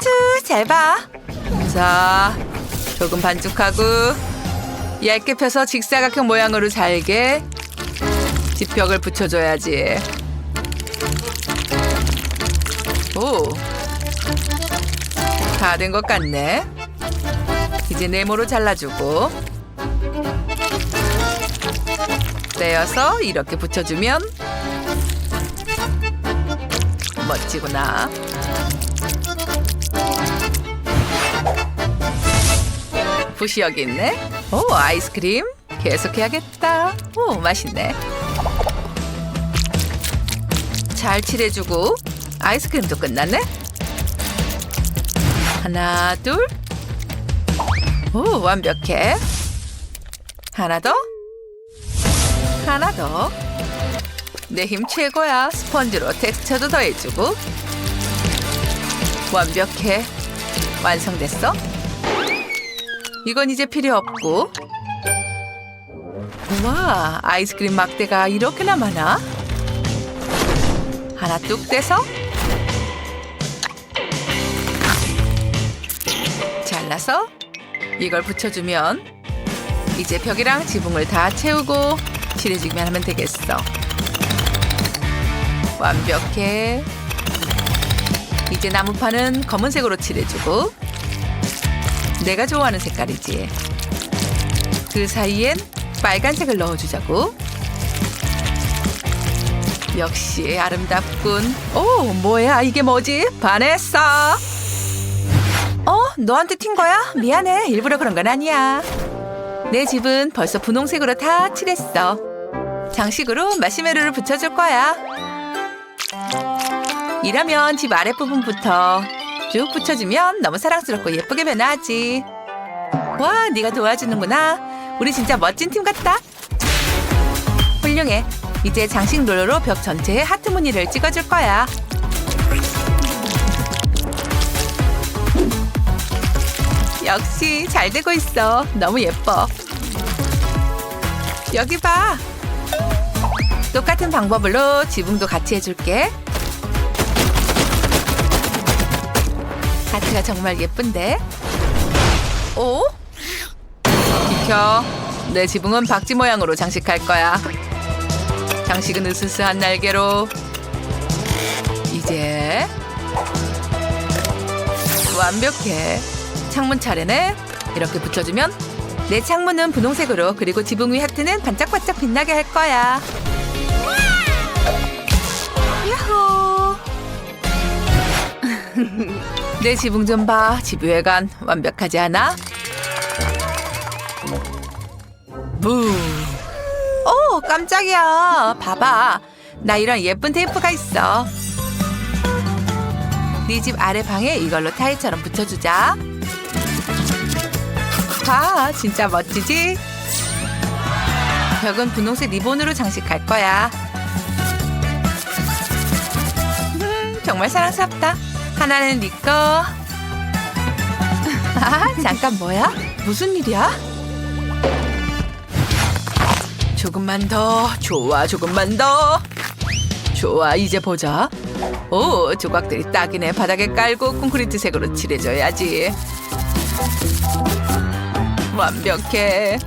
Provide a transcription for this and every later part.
하트 잘 봐. 자, 조금 반죽하고 얇게 펴서 직사각형 모양으로 잘게 지벽을 붙여줘야지. 오, 다 된 것 같네. 이제 네모로 잘라주고 떼어서 이렇게 붙여주면 멋지구나. 붓이 여기 있네. 오, 아이스크림 계속해야겠다. 오, 맛있네. 잘 칠해주고 아이스크림도 끝났네. 하나, 둘. 오, 완벽해. 하나 더. 하나 더. 내 힘 최고야. 스펀지로 텍스처도 더해주고. 완벽해. 완성됐어? 이건 이제 필요 없고. 우와, 아이스크림 막대가 이렇게나 많아? 하나 뚝 떼서 잘라서 이걸 붙여주면 이제 벽이랑 지붕을 다 채우고 칠해주기만 하면 되겠어. 완벽해. 이제 나무판은 검은색으로 칠해주고 내가 좋아하는 색깔이지. 그 사이엔 빨간색을 넣어주자고. 역시 아름답군. 오, 뭐야? 이게 뭐지? 반했어. 어, 너한테 튄 거야? 미안해. 일부러 그런 건 아니야. 내 집은 벌써 분홍색으로 다 칠했어. 장식으로 마시메로를 붙여줄 거야. 이러면 집 아랫부분부터 쭉 붙여주면 너무 사랑스럽고 예쁘게 변하지. 와, 네가 도와주는구나. 우리 진짜 멋진 팀 같다. 훌륭해. 이제 장식 롤러로 벽 전체에 하트 무늬를 찍어줄 거야. 역시 잘 되고 있어. 너무 예뻐. 여기 봐. 똑같은 방법으로 지붕도 같이 해줄게. 하트가 정말 예쁜데? 오? 비켜. 내 지붕은 박쥐 모양으로 장식할 거야. 장식은 으스스한 날개로. 이제 완벽해. 창문 차례네. 이렇게 붙여주면 내 창문은 분홍색으로 그리고 지붕 위 하트는 반짝반짝 빛나게 할 거야. 야호! 내 지붕 좀 봐. 집 외관 완벽하지 않아? 부. 오, 깜짝이야. 봐봐. 나 이런 예쁜 테이프가 있어. 네 집 아래 방에 이걸로 타일처럼 붙여주자. 봐, 진짜 멋지지? 벽은 분홍색 리본으로 장식할 거야. 음, 정말 사랑스럽다. 하나는 네 거. 아, 잠깐 뭐야? 무슨 일이야? 조금만 더. 좋아, 조금만 더. 좋아, 이제 보자. 오, 조각들이 딱이네. 바닥에 깔고 콘크리트 색으로 칠해줘야지. 완벽해.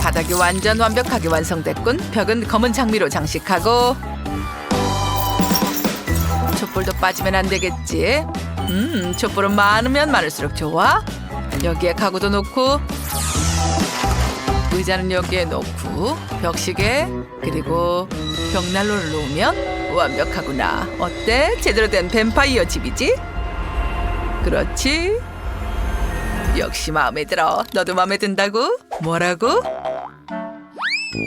바닥이 완전 완벽하게 완성됐군. 벽은 검은 장미로 장식하고 촛불도 빠지면 안 되겠지. 음, 촛불은 많으면 많을수록 좋아. 여기에 가구도 놓고 의자는 여기에 놓고 벽시계 그리고 벽난로를 놓으면 완벽하구나. 어때? 제대로 된 뱀파이어 집이지? 그렇지. 역시 마음에 들어. 너도 마음에 든다고? 뭐라고?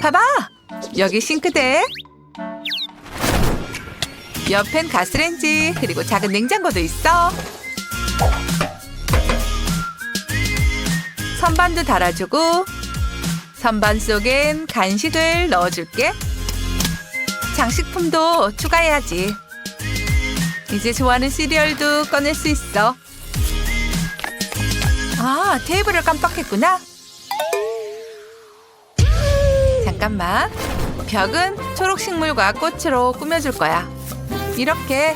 봐봐. 여기 싱크대. 옆엔 가스레인지 그리고 작은 냉장고도 있어. 선반도 달아주고 선반 속엔 간식을 넣어줄게. 장식품도 추가해야지. 이제 좋아하는 시리얼도 꺼낼 수 있어. 아, 테이블을 깜빡했구나. 잠깐만. 벽은 초록 식물과 꽃으로 꾸며줄 거야. 이렇게.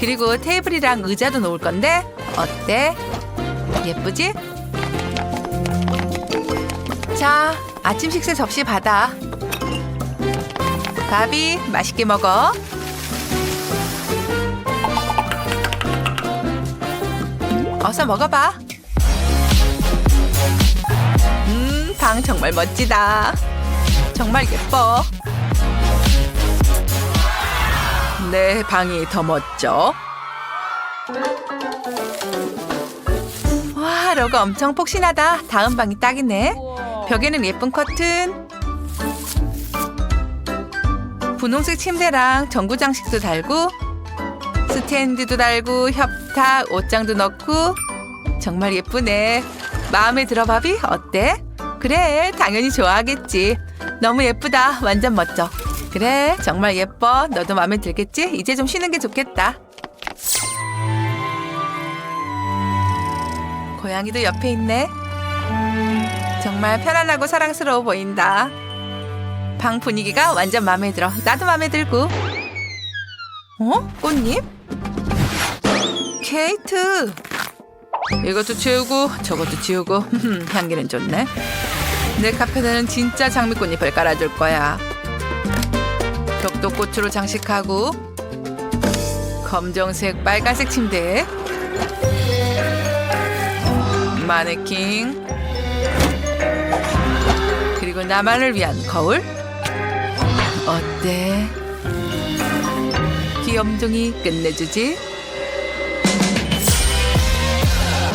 그리고 테이블이랑 의자도 놓을 건데 어때? 예쁘지? 자, 아침 식사 접시 받아. 바비, 맛있게 먹어. 어서 먹어봐. 음, 방 정말 멋지다. 정말 예뻐. 내 방이 더 멋져. 와, 로고 엄청 폭신하다. 다음 방이 딱이네. 벽에는 예쁜 커튼. 분홍색 침대랑 전구 장식도 달고 스탠드도 달고 협탁, 옷장도 넣고 정말 예쁘네. 마음에 들어 바비? 어때? 그래, 당연히 좋아하겠지. 너무 예쁘다. 완전 멋져. 그래, 정말 예뻐. 너도 마음에 들겠지? 이제 좀 쉬는 게 좋겠다. 고양이도 옆에 있네. 정말 편안하고 사랑스러워 보인다. 방 분위기가 완전 마음에 들어. 나도 마음에 들고. 어? 꽃잎? 케이트. 이것도 치우고 저것도 치우고 향기는 좋네. 내 카페에는 진짜 장미꽃잎을 깔아줄 거야. 꽃으로 장식하고 검정색, 빨간색 침대에 마네킹 그리고 나만을 위한 거울 어때? 귀염둥이 끝내주지?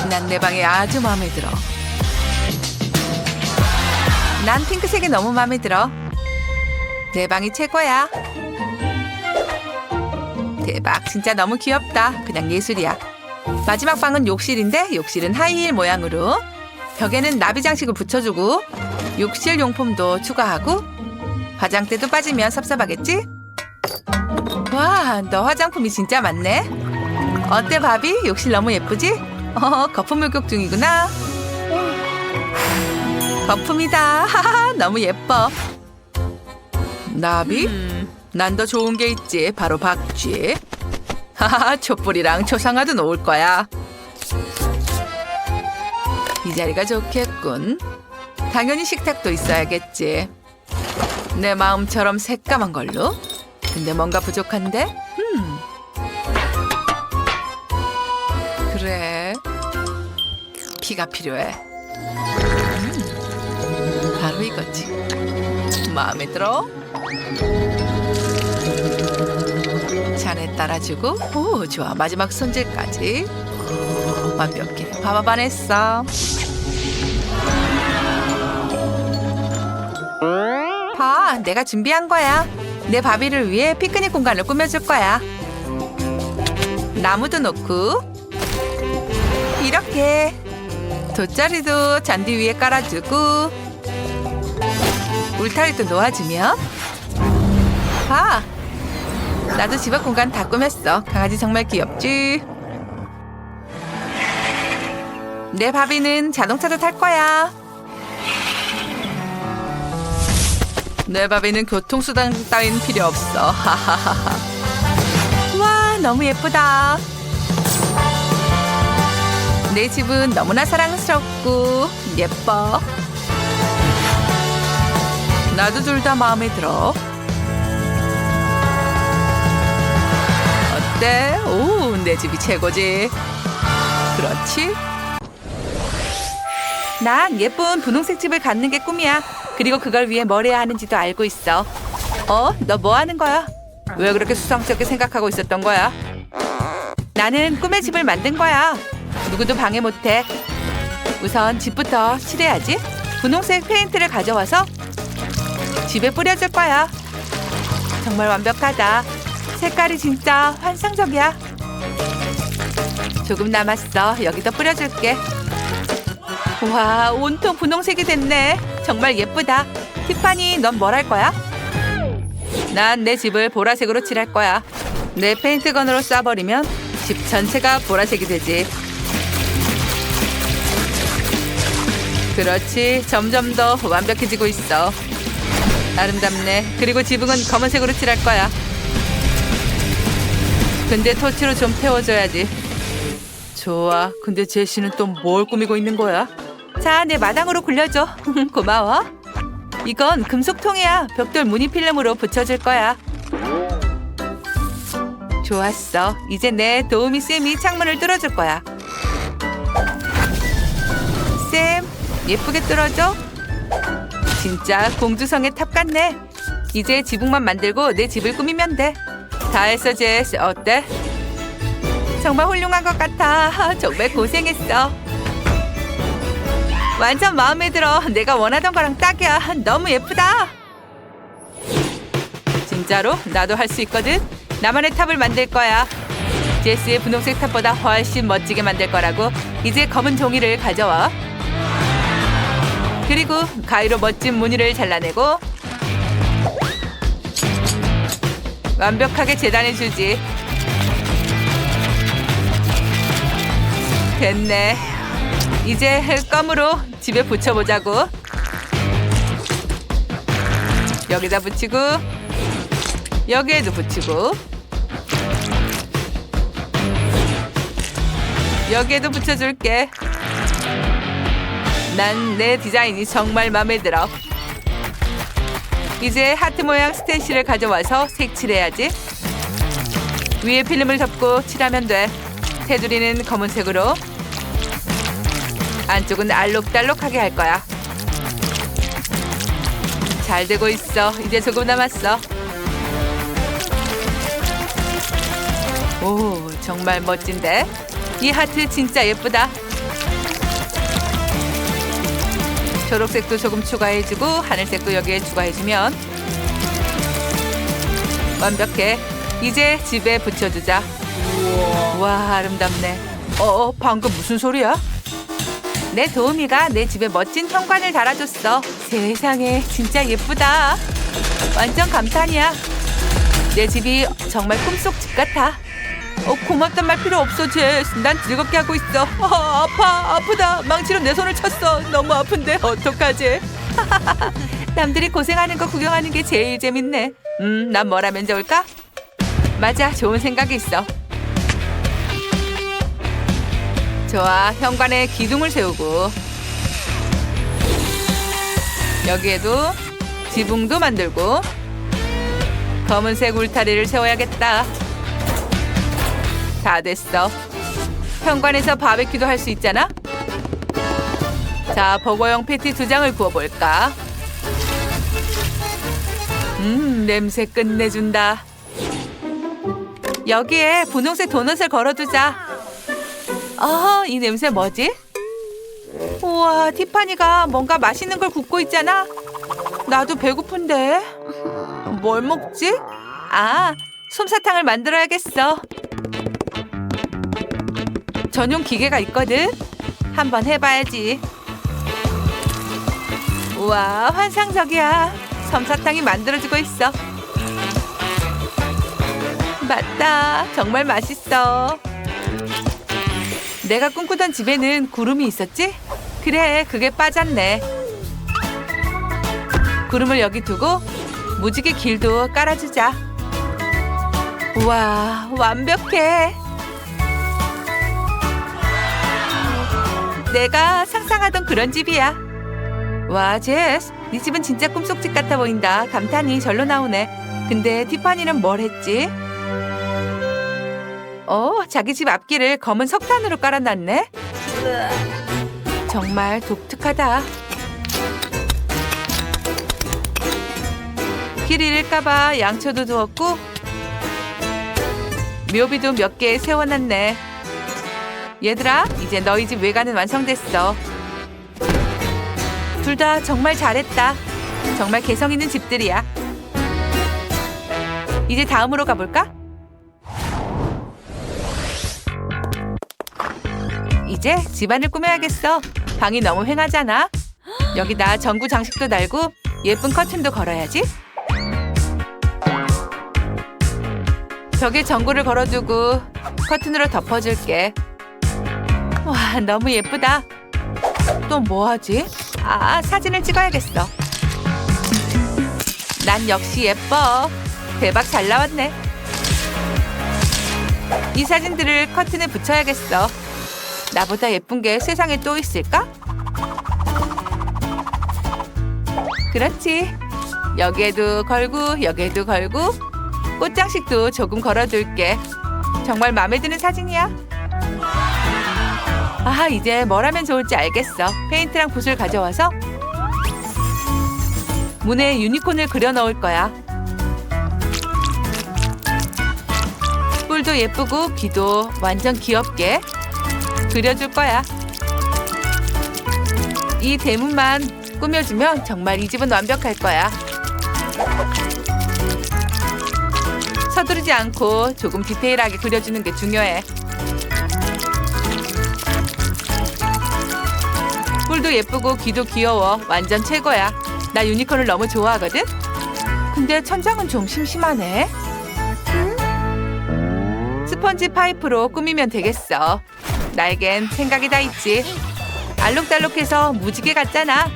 난 내 방에 아주 마음에 들어. 난 핑크색이 너무 마음에 들어. 내 방이 최고야. 대박, 진짜 너무 귀엽다. 그냥 예술이야. 마지막 방은 욕실인데 욕실은 하이힐 모양으로 벽에는 나비 장식을 붙여주고 욕실 용품도 추가하고 화장대도 빠지면 섭섭하겠지? 와, 너 화장품이 진짜 많네. 어때, 바비? 욕실 너무 예쁘지? 어, 거품 목욕 중이구나. 거품이다. 하하, 너무 예뻐. 나비? 난 더 좋은 게 있지. 바로 박쥐. 하하, 촛불이랑 초상화도 놓을 거야. 이 자리가 좋겠군. 당연히 식탁도 있어야겠지. 내 마음처럼 새까만 걸로. 근데 뭔가 부족한데? 음. 그래. 피가 필요해. 음. 바로 이거지. 마음에 들어? 잔에 따라주고, 오, 좋아. 마지막 손질까지. 완벽해. 밥밥 했어. 봐, 내가 준비한 거야. 내 바비를 위해 피크닉 공간을 꾸며줄 거야. 나무도 놓고 이렇게 돗자리도 잔디 위에 깔아주고 울타리도 놓아주면 봐, 나도 집 앞 공간 다 꾸몄어. 강아지 정말 귀엽지? 내 바비는 자동차도 탈 거야. 내 바비는 교통수단 따윈 필요 없어. 와, 너무 예쁘다. 내 집은 너무나 사랑스럽고 예뻐. 나도 둘 다 마음에 들어. 어때? 오, 내 집이 최고지. 그렇지? 난 예쁜 분홍색 집을 갖는 게 꿈이야. 그리고 그걸 위해 뭘 해야 하는지도 알고 있어. 어? 너 뭐 하는 거야? 왜 그렇게 수상스럽게 생각하고 있었던 거야? 나는 꿈의 집을 만든 거야. 누구도 방해 못해. 우선 집부터 칠해야지. 분홍색 페인트를 가져와서 집에 뿌려줄 거야. 정말 완벽하다. 색깔이 진짜 환상적이야. 조금 남았어. 여기도 뿌려줄게. 와, 온통 분홍색이 됐네. 정말 예쁘다. 티파니, 넌 뭘 할 거야? 난 내 집을 보라색으로 칠할 거야. 내 페인트건으로 쏴버리면 집 전체가 보라색이 되지. 그렇지. 점점 더 완벽해지고 있어. 아름답네. 그리고 지붕은 검은색으로 칠할 거야. 근데 토치로 좀 태워줘야지. 좋아. 근데 제시는 또 뭘 꾸미고 있는 거야? 자, 내 마당으로 굴려줘. 고마워. 이건 금속통이야. 벽돌 무늬 필름으로 붙여줄 거야. 좋았어. 이제 내 도우미 쌤이 창문을 뚫어줄 거야. 쌤, 예쁘게 뚫어줘. 진짜 공주성의 탑 같네. 이제 지붕만 만들고 내 집을 꾸미면 돼. 다 했어, 제스. 어때? 정말 훌륭한 것 같아. 정말 고생했어. 완전 마음에 들어. 내가 원하던 거랑 딱이야. 너무 예쁘다. 진짜로? 나도 할 수 있거든. 나만의 탑을 만들 거야. 제스의 분홍색 탑보다 훨씬 멋지게 만들 거라고. 이제 검은 종이를 가져와. 그리고 가위로 멋진 무늬를 잘라내고 완벽하게 재단해주지. 됐네. 이제 껌으로 집에 붙여보자고. 여기다 붙이고 여기에도 붙이고 여기에도 붙여줄게. 난 내 디자인이 정말 마음에 들어. 이제 하트 모양 스텐실을 가져와서 색칠해야지. 위에 필름을 덮고 칠하면 돼. 테두리는 검은색으로. 안쪽은 알록달록하게 할 거야. 잘 되고 있어. 이제 조금 남았어. 오, 정말 멋진데? 이 하트 진짜 예쁘다. 초록색도 조금 추가해주고 하늘색도 여기에 추가해주면 완벽해. 이제 집에 붙여주자. 와 아름답네. 어 방금 무슨 소리야? 내 도우미가 내 집에 멋진 현관을 달아줬어. 세상에 진짜 예쁘다. 완전 감탄이야. 내 집이 정말 꿈속 집 같아. 어, 고맙단 말 필요 없어, 제스. 난 즐겁게 하고 있어. 아, 아파, 아프다. 망치로 내 손을 쳤어. 너무 아픈데 어떡하지? 남들이 고생하는 거 구경하는 게 제일 재밌네. 음, 난뭘 하면 좋을까? 맞아, 좋은 생각이 있어. 좋아, 현관에 기둥을 세우고 여기에도 지붕도 만들고 검은색 울타리를 세워야겠다. 다 됐어. 현관에서 바베큐도 할 수 있잖아. 자, 버거용 패티 두 장을 구워볼까? 음, 냄새 끝내준다. 여기에 분홍색 도넛을 걸어두자. 아, 이 냄새 뭐지? 우와, 티파니가 뭔가 맛있는 걸 굽고 있잖아. 나도 배고픈데. 뭘 먹지? 아, 솜사탕을 만들어야겠어. 전용 기계가 있거든. 한번 해봐야지. 우와, 환상적이야. 솜사탕이 만들어지고 있어. 맞다. 정말 맛있어. 내가 꿈꾸던 집에는 구름이 있었지? 그래, 그게 빠졌네. 구름을 여기 두고 무지개 길도 깔아주자. 우와, 완벽해. 내가 상상하던 그런 집이야. 와, 제스, 네 집은 진짜 꿈속집 같아 보인다. 감탄이 절로 나오네. 근데 티파니는 뭘 했지? 어, 자기 집 앞길을 검은 석탄으로 깔아놨네. 정말 독특하다. 길 잃을까봐 양초도 두었고 묘비도 몇 개 세워놨네. 얘들아, 이제 너희 집 외관은 완성됐어. 둘 다 정말 잘했다. 정말 개성 있는 집들이야. 이제 다음으로 가볼까? 이제 집안을 꾸며야겠어. 방이 너무 휑하잖아. 여기다 전구 장식도 달고 예쁜 커튼도 걸어야지. 벽에 전구를 걸어두고 커튼으로 덮어줄게. 와, 너무 예쁘다. 또 뭐 하지? 아, 사진을 찍어야겠어. 난 역시 예뻐. 대박 잘 나왔네. 이 사진들을 커튼에 붙여야겠어. 나보다 예쁜 게 세상에 또 있을까? 그렇지. 여기에도 걸고 여기에도 걸고 꽃장식도 조금 걸어둘게. 정말 마음에 드는 사진이야. 아 이제 뭘 하면 좋을지 알겠어. 페인트랑 붓을 가져와서 문에 유니콘을 그려 넣을 거야. 뿔도 예쁘고 귀도 완전 귀엽게 그려줄 거야. 이 대문만 꾸며주면 정말 이 집은 완벽할 거야. 서두르지 않고 조금 디테일하게 그려주는 게 중요해. 뿔도 예쁘고 귀도 귀여워. 완전 최고야. 나 유니콘을 너무 좋아하거든. 근데 천장은 좀 심심하네. 스펀지 파이프로 꾸미면 되겠어. 나에겐 생각이 다 있지. 알록달록해서 무지개 같잖아.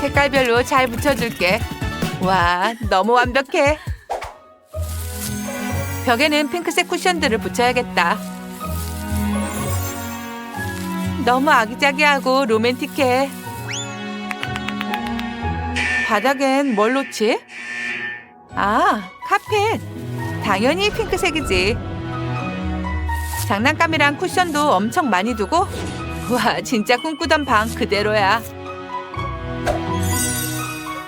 색깔별로 잘 붙여줄게. 와, 너무 완벽해. 벽에는 핑크색 쿠션들을 붙여야겠다. 너무 아기자기하고 로맨틱해. 바닥엔 뭘 놓지? 아, 카펫. 당연히 핑크색이지. 장난감이랑 쿠션도 엄청 많이 두고 와 진짜 꿈꾸던 방 그대로야.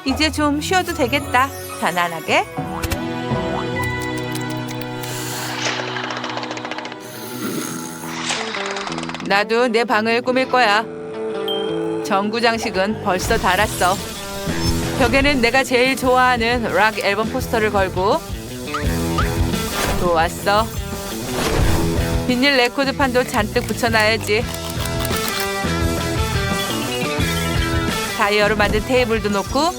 이제 좀 쉬어도 되겠다. 편안하게. 나도 내 방을 꾸밀 거야. 전구 장식은 벌써 달았어. 벽에는 내가 제일 좋아하는 락 앨범 포스터를 걸고 좋았어. 비닐 레코드판도 잔뜩 붙여놔야지. 다이어로 만든 테이블도 놓고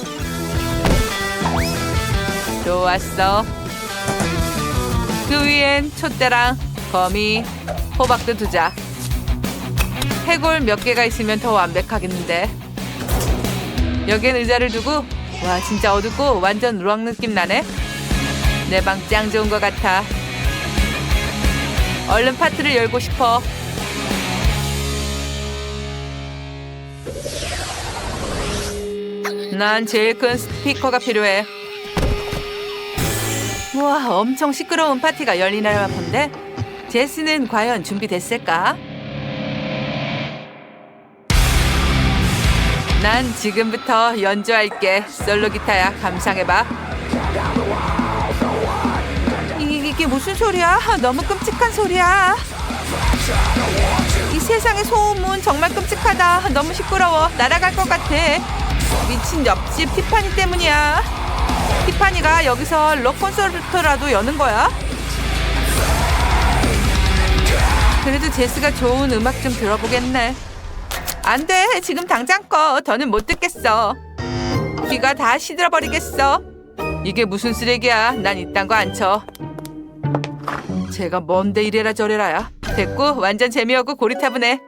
좋았어. 그 위엔 촛대랑 거미, 호박도 두자. 해골 몇 개가 있으면 더 완벽하겠는데. 여기엔 의자를 두고 와 진짜 어둡고 완전 루악 느낌 나네. 내 방 짱 좋은 것 같아. 얼른 파트를 열고 싶어. 난 제일 큰 스피커가 필요해. 우와, 엄청 시끄러운 파티가 열리나 본데 제스는 과연 준비됐을까? 난 지금부터 연주할게. 솔로 기타야. 감상해봐. 이, 이게 무슨 소리야? 너무 끔찍한 소리야. 이 세상의 소음은 정말 끔찍하다. 너무 시끄러워. 날아갈 것 같아. 미친 옆집 티파니 때문이야. 티파니가 여기서 록 콘서트라도 여는 거야? 그래도 제스가 좋은 음악 좀 들어보겠네. 안 돼. 지금 당장 꺼. 더는 못 듣겠어. 귀가 다 시들어버리겠어. 이게 무슨 쓰레기야. 난 이딴 거 안 쳐. 제가 뭔데 이래라 저래라야. 됐고 완전 재미없고 고리타분해.